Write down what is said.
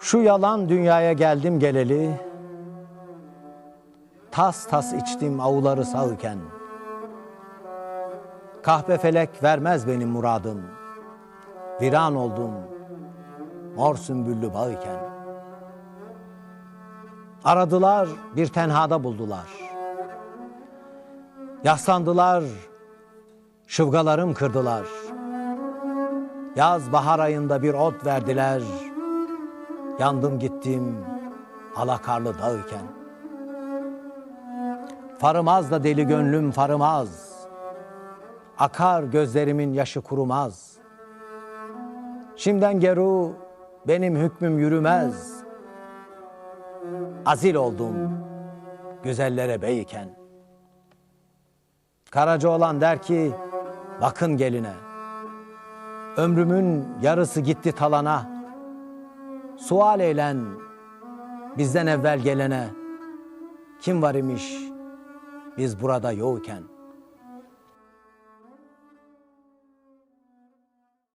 Şu yalan dünyaya geldim geleli, tas tas içtim avuları sağıken. Kahpe felek vermez benim muradım, viran oldum mor sümbüllü bağıken. Aradılar bir tenhada buldular. Yaslandılar, şıvgalarım kırdılar. Yaz bahar ayında bir ot verdiler. Yandım gittim alakarlı dağ iken. Farımaz da deli gönlüm farımaz. Akar gözlerimin yaşı kurumaz. Şimden geru benim hükmüm yürümez. Azil oldum güzellere beyken. Karaca olan der ki bakın geline. Ömrümün yarısı gitti talana. Sual eylen bizden evvel gelene. Kim var imiş biz burada yokken.''